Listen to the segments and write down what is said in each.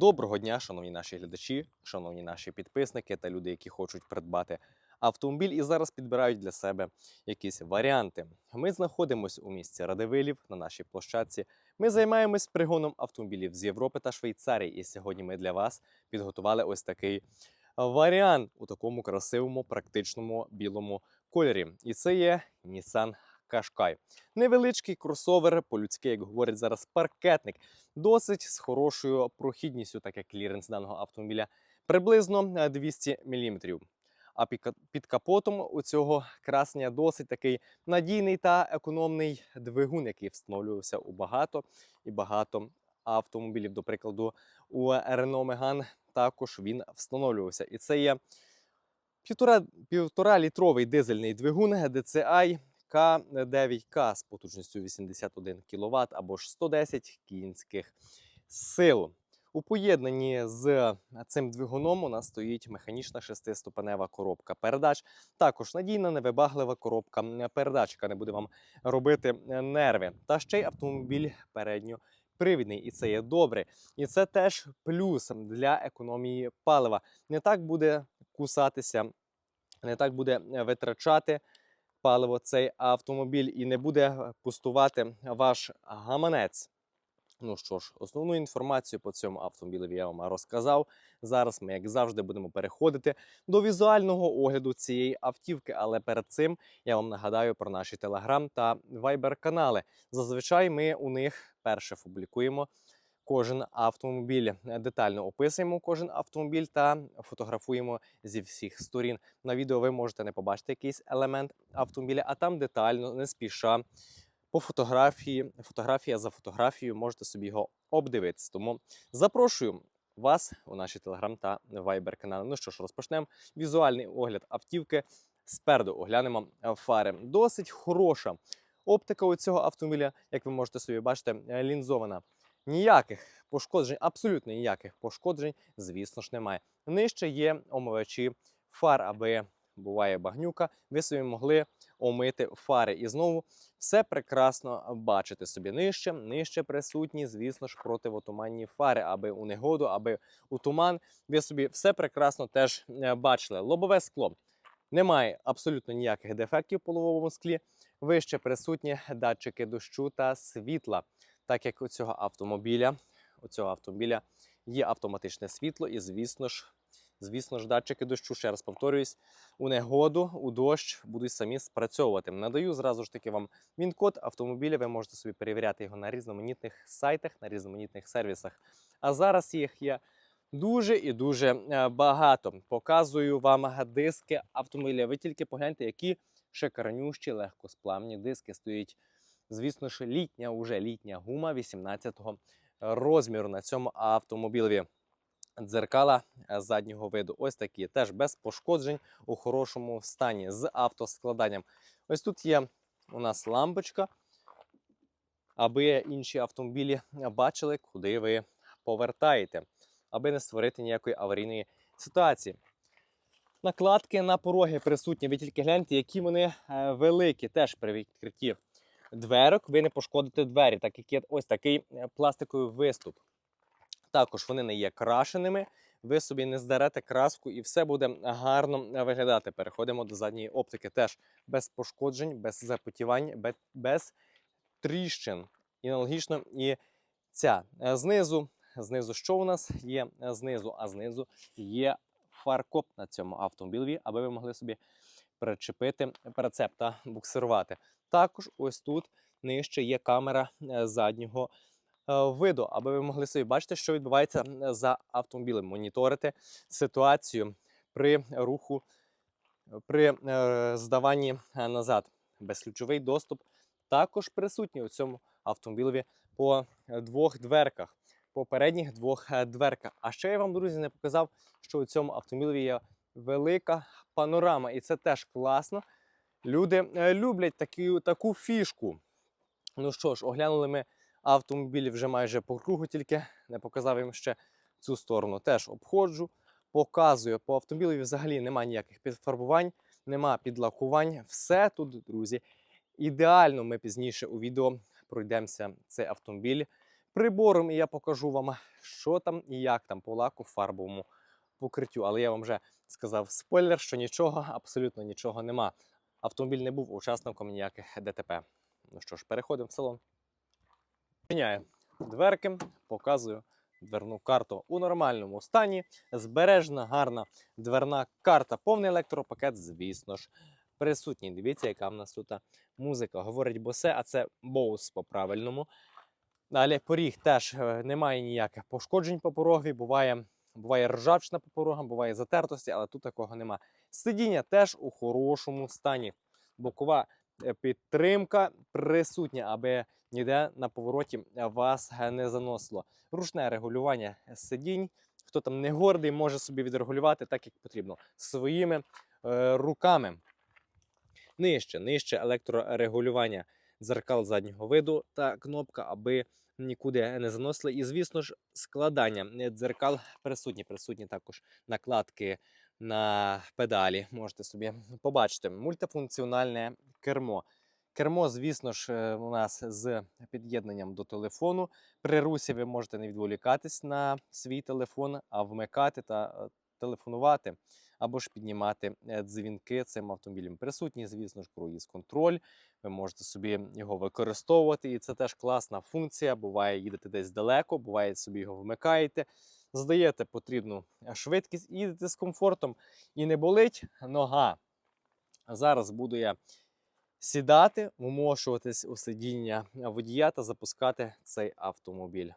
Доброго дня, шановні наші глядачі, шановні наші підписники та люди, які хочуть придбати автомобіль і зараз підбирають для себе якісь варіанти. Ми знаходимося у місті Радивилів на нашій площадці. Ми займаємось пригоном автомобілів з Європи та Швейцарії. І сьогодні ми для вас підготували ось такий варіант у такому красивому, практичному білому кольорі. І це є Nissan Qashqai. Невеличкий кросовер, по-людськи, як говорять зараз, паркетник досить з хорошою прохідністю, так як кліренс даного автомобіля приблизно е, 200 мм. А під капотом у цього красення досить такий надійний та економний двигун, який встановлювався у багато і багато автомобілів. До прикладу, у Renault Megane також він встановлювався. І це є півтора, півтора літровий дизельний двигун DCI К9К з потужністю 81 кВт або ж 110 кінських сил. У поєднанні з цим двигуном у нас стоїть механічна шестиступенева коробка передач. Також надійна невибаглива коробка передач, яка не буде вам робити нерви. Та ще й автомобіль передньопривідний, і це є добре. І це теж плюс для економії палива. Не так буде кусатися, не так буде витрачати паливо цей автомобіль і не буде пустувати ваш гаманець. Ну що ж, основну інформацію по цьому автомобілю я вам розказав. Зараз ми, як завжди, будемо переходити до візуального огляду цієї автівки. Але перед цим я вам нагадаю про наші телеграм та вайбер канали. Зазвичай ми у них перше публікуємо кожен автомобіль, е, детально описуємо кожен автомобіль та фотографуємо зі всіх сторін. На відео ви можете не побачити якийсь елемент автомобіля, а там детально, не спіша. По фотографії, фотографія за фотографією, можете собі його обдивитися. Тому запрошую вас у наші телеграм та вайбер канали. Ну що ж, розпочнемо візуальний огляд автівки. Спереду оглянемо е, фари. Досить хороша оптика у цього автомобіля, як ви можете собі бачити, е, лінзована. Ніяких пошкоджень, абсолютно ніяких пошкоджень, звісно ж, немає. Нижче є омивачі фар, аби буває багнюка, ви собі могли омити фари. І знову все прекрасно бачите собі нижче, нижче присутні, звісно ж, противотуманні фари, аби у негоду, аби у туман. Ви собі все прекрасно теж е, бачили. Лобове скло. Немає абсолютно ніяких дефектів по лобовому склі. Вище присутні датчики дощу та світла, так як у цього автомобіля, у цього автомобіля є автоматичне світло, і звісно ж, звісно ж, датчики дощу, ще раз повторююсь, у негоду, у дощ будуть самі спрацьовувати. Надаю зразу ж таки вам він-код автомобіля. Ви можете собі перевіряти його на різноманітних сайтах, на різноманітних сервісах. А зараз їх є дуже і дуже е, багато. Показую вам диски автомобіля. Ви тільки погляньте, які шикарнющі легкосплавні диски стоять. Звісно ж, літня, уже літня гума 18-го розміру на цьому автомобілі. Дзеркала е, заднього виду. Ось такі, теж без пошкоджень у хорошому стані з автоскладанням. Ось тут є у нас лампочка, аби інші автомобілі бачили, куди ви повертаєте, аби не створити ніякої аварійної ситуації. Накладки на пороги присутні. Ви тільки гляньте, які вони е, великі, теж при відкритті дверок. Ви не пошкодите двері, так як є ось такий е, пластиковий виступ. Також вони не є крашеними. Ви собі не здарете краску і все буде гарно виглядати. Переходимо до задньої оптики. Теж без пошкоджень, без запотівань, без, тріщин. І аналогічно і ця. Е, Знизу, знизу, що у нас є Е, знизу, а знизу є фаркоп на цьому автомобілі, аби ви могли собі причепити прицеп та буксирувати. Також ось тут нижче є камера е, заднього е, виду, аби ви могли собі бачити, що відбувається е, за автомобілем, моніторити ситуацію при руху, при здаванні назад. Безключовий доступ також присутній у цьому автомобілі по двох дверках, по передніх двох дверках. А ще я вам, друзі, не показав, що у цьому автомобілі є велика панорама, і це теж класно. Люди е, люблять такі, таку фішку. Ну що ж, оглянули ми автомобілі вже майже по кругу, тільки не показав їм ще цю сторону. Теж обходжу, показую. По автомобілі взагалі немає ніяких підфарбувань, нема підлакувань. Все тут, друзі, ідеально. Ми пізніше у відео пройдемося цей автомобіль. прибором, і я покажу вам, що там і як там по лаку фарбовому покриттю. Але я вам вже сказав спойлер, що нічого, абсолютно нічого нема. Автомобіль не був учасником ніяких ДТП. Ну що ж, переходимо в салон. Міняю дверки, показую дверну карту у нормальному стані. Збережена, гарна дверна карта, повний електропакет, звісно ж, присутній. Дивіться, яка в нас тут музика. Говорить босе, а це боус по-правильному. Далі поріг теж е, немає ніяких пошкоджень по порогові. Буває, буває ржавчина по порогам, буває затертості, але тут такого нема. Сидіння теж у хорошому стані. Бокова е, підтримка присутня, аби ніде на повороті вас е, не заносило. Ручне регулювання сидінь. Хто там не гордий, може собі відрегулювати так, як потрібно, своїми е, руками. Нижче, нижче електрорегулювання дзеркал заднього виду та кнопка, аби нікуди не заносили. І, звісно ж, складання е, дзеркал присутні. Присутні також накладки на педалі. Можете собі побачити. Мультифункціональне кермо. Кермо, звісно ж, е, у нас з під'єднанням до телефону. При русі ви можете не відволікатись на свій телефон, а вмикати та е, телефонувати або ж піднімати е, дзвінки цим автомобілем. Присутній, звісно ж, круїз-контроль. Ви можете собі його використовувати, і це теж класна функція. Буває, їдете десь далеко, буває, собі його вмикаєте, здаєте потрібну е, швидкість і з комфортом. І не болить нога. Зараз буду я сідати, вмошуватись у сидіння водія та запускати цей автомобіль.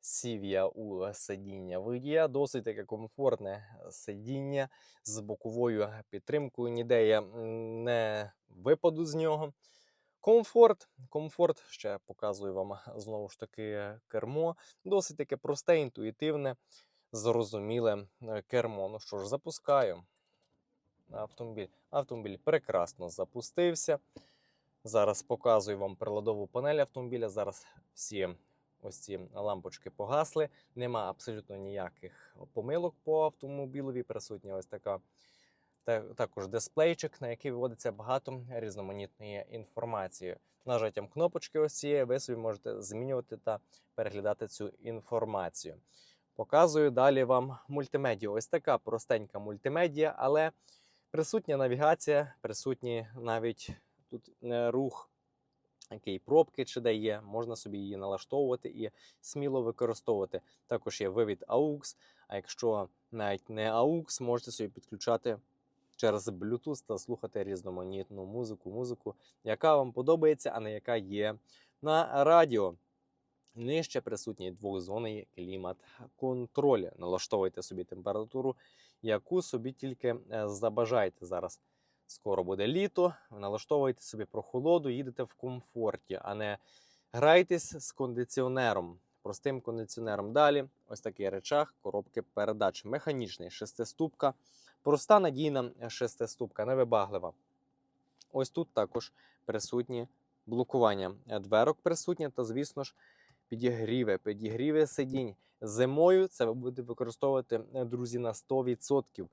Сів я у сидіння водія, досить таке комфортне сидіння з боковою підтримкою. Ніде я не випаду з нього. Комфорт, комфорт, ще показую вам знову ж таки кермо. Досить таке просте, інтуїтивне, зрозуміле е, кермо. Ну що ж, запускаю автомобіль. Автомобіль прекрасно запустився. Зараз показую вам приладову панель автомобіля. Зараз всі ось ці лампочки погасли. Нема абсолютно ніяких помилок по автомобілові. Присутня ось така та- також дисплейчик, на який виводиться багато різноманітної інформації. Нажаттям кнопочки ось цієї ви собі можете змінювати та переглядати цю інформацію. Показую далі вам мультимедію. Ось така простенька мультимедія, але присутня навігація, присутній навіть тут е, рух який пробки чи де є, можна собі її налаштовувати і сміло використовувати. Також є вивід AUX, а якщо навіть не AUX, можете собі підключати через Bluetooth та слухати різноманітну музику, музику, яка вам подобається, а не яка є на радіо. Нижче присутній двохзонний клімат-контроль. Налаштовуйте собі температуру, яку собі тільки е, забажаєте зараз. Скоро буде літо, налаштовуйте собі прохолоду, їдете в комфорті, а не грайтесь з кондиціонером, простим кондиціонером. Далі ось такий речах, коробки передач. Механічний шестиступка, проста надійна шестиступка, невибаглива. Ось тут також присутні блокування дверок присутнє, та, звісно ж, підігріви, підігріви сидінь. Зимою це ви будете використовувати, е, друзі, на 100%.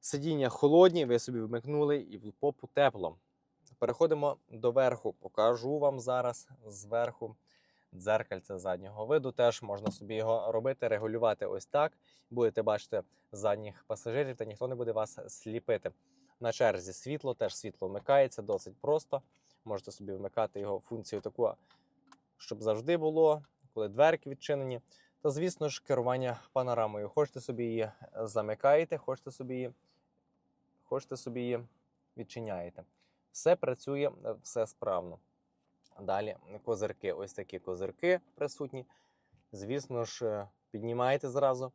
Сидіння холодні, ви собі вмикнули і в попу тепло. Переходимо до верху. Покажу вам зараз зверху дзеркальце заднього виду. Теж можна собі його робити, регулювати ось так. Будете бачити задніх пасажирів, та ніхто не буде вас сліпити. На черзі світло, теж світло вмикається досить просто. Можете собі вмикати його функцію таку, щоб завжди було, коли дверки відчинені. Та, звісно ж, керування панорамою. Хочете собі її замикаєте, хочете собі її, хочете собі її відчиняєте. Все працює, все справно. Далі козирки. Ось такі козирки присутні. Звісно ж, е, піднімаєте зразу,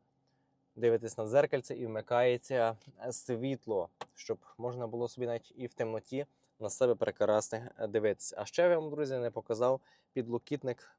дивитесь на дзеркальце і вмикається е, світло, щоб можна було собі навіть і в темноті на себе прекрасно дивитися. А ще я вам, друзі, не показав підлокітник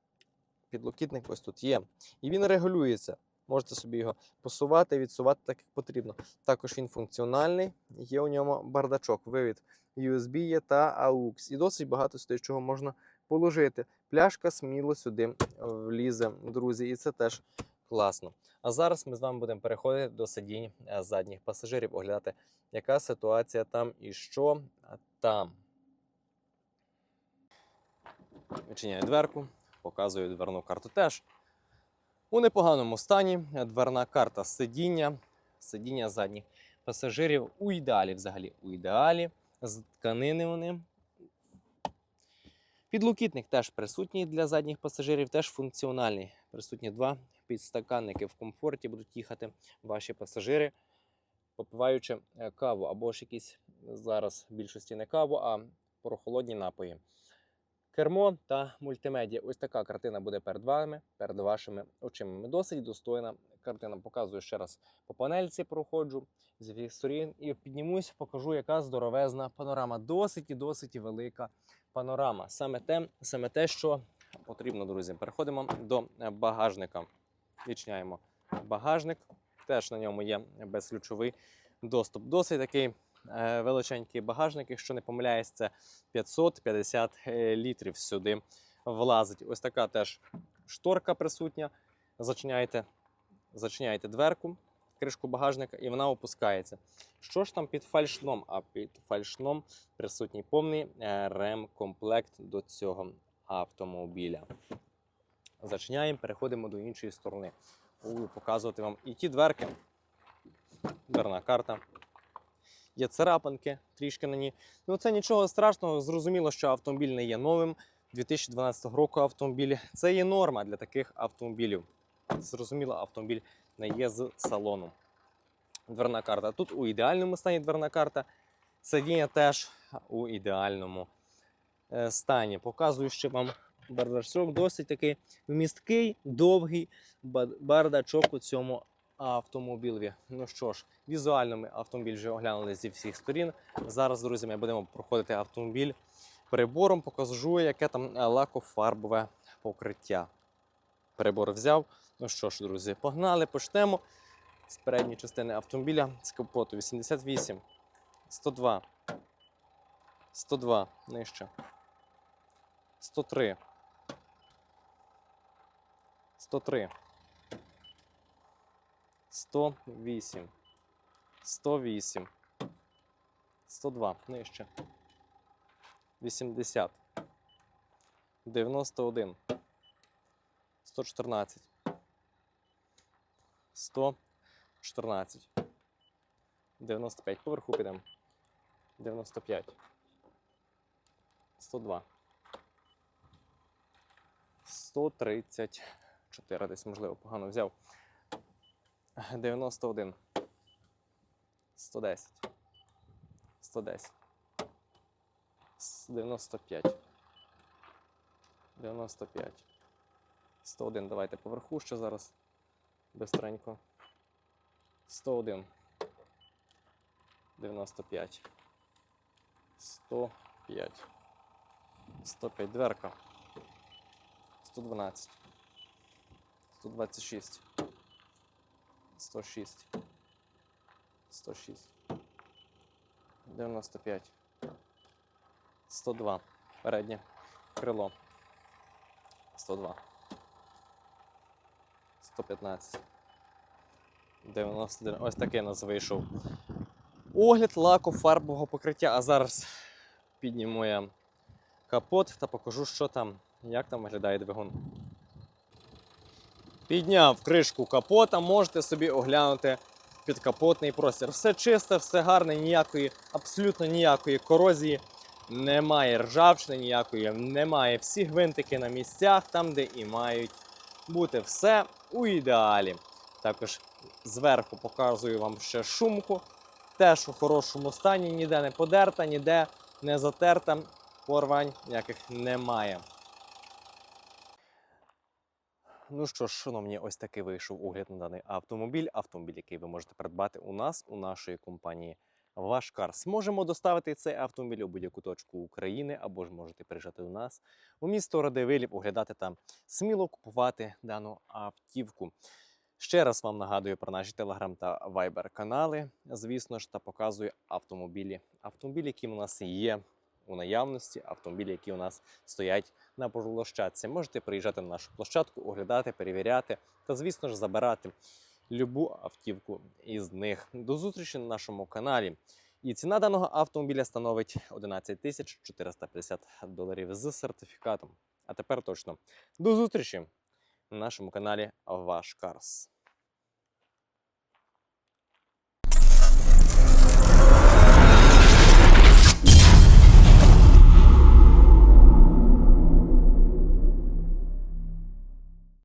підлокітник ось тут є. І він регулюється. Можете собі його посувати, відсувати так, як потрібно. Також він функціональний, є у ньому бардачок, вивід USB є та AUX. І досить багато сюди чого можна положити. Пляшка сміло сюди влізе, друзі, і це теж класно. А зараз ми з вами будемо переходити до сидінь е, задніх пасажирів, оглядати, яка ситуація там і що там. Відчиняю дверку показую дверну карту теж. У непоганому стані дверна карта сидіння, сидіння задніх пасажирів у ідеалі взагалі. У ідеалі. З тканини вони. Підлокітник теж присутній для задніх пасажирів, теж функціональний. Присутні два підстаканники в комфорті будуть їхати ваші пасажири, попиваючи е, каву або ж якісь зараз в більшості не каву, а прохолодні напої. Кермо та мультимедіа. Ось така картина буде перед вами, перед вашими очима. Досить достойна картина. Показую ще раз по панельці, проходжу з всіх сторін і піднімусь, покажу, яка здоровезна панорама. Досить і досить велика панорама. Саме те, саме те, що потрібно, друзі. Переходимо до е, багажника. Відчиняємо багажник. Теж на ньому є безключовий доступ. Досить такий е, величенький багажник, якщо не помиляюсь, це 550 е, літрів сюди влазить. Ось така теж шторка присутня. Зачиняєте, зачиняєте дверку, кришку багажника, і вона опускається. Що ж там під фальшном? А під фальшном присутній повний е, ремкомплект до цього автомобіля. Зачиняємо, переходимо до іншої сторони. Буду показувати вам і ті дверки. Дверна карта. Є царапинки трішки на ній. Ну це нічого страшного. Зрозуміло, що автомобіль не є новим. 2012 року автомобіль це є норма для таких автомобілів. Зрозуміло, автомобіль не є з салону. Дверна карта. Тут у ідеальному стані дверна карта. Сидіння теж у ідеальному е, стані. Показую ще вам бардачок. Досить такий вмісткий, довгий бардачок у цьому автомобілі. Ну що ж, візуально ми автомобіль вже оглянули зі всіх сторін. Зараз, друзі, ми будемо проходити автомобіль прибором. Покажу, яке там лакофарбове покриття. Прибор взяв. Ну що ж, друзі, погнали, почнемо. З передньої частини автомобіля з капоту. 88, 102, 102, нижче, 103, 103, 108, 108, 102, нижче, 80, 91, 114, 114, 95, поверху підемо, 95, 102, 134, десь, можливо, погано взяв. 91, 110, 110, 95, 95, 101. Давайте поверху ще зараз. Бистренько. 101, 95, 105, 105 дверка, 112, 126, 106, 106, 95, 102, переднє крило, 102, 115, 91. Ось такий нас вийшов. Огляд лаку фарбового покриття. А зараз підніму я капот та покажу, що там, як там виглядає двигун. Підняв кришку капота, можете собі оглянути підкапотний простір. Все чисте, все гарне, ніякої, абсолютно ніякої корозії. Немає ржавчини ніякої, немає всі гвинтики на місцях, там, де і мають бути все у ідеалі. Також зверху показую вам ще шумку. Теж у хорошому стані, ніде не подерта, ніде не затерта, порвань ніяких немає. Ну що ж, шановні, ось такий вийшов огляд на даний автомобіль. Автомобіль, який ви можете придбати у нас, у нашої компанії Вашкарс. Можемо доставити цей автомобіль у будь-яку точку України, або ж можете приїжджати до нас у місто Радивилів, оглядати там, сміло купувати дану автівку. Ще раз вам нагадую про наші телеграм та вайбер канали. Звісно ж, та показую автомобілі. Автомобілі, які у нас є у наявності, автомобілі, які у нас стоять на площадці. Можете приїжджати на нашу площадку, оглядати, перевіряти та, звісно ж, забирати любу автівку із них. До зустрічі на нашому каналі. І ціна даного автомобіля становить 11 тисяч 450 доларів з сертифікатом. А тепер точно до зустрічі на нашому каналі Ваш Карс.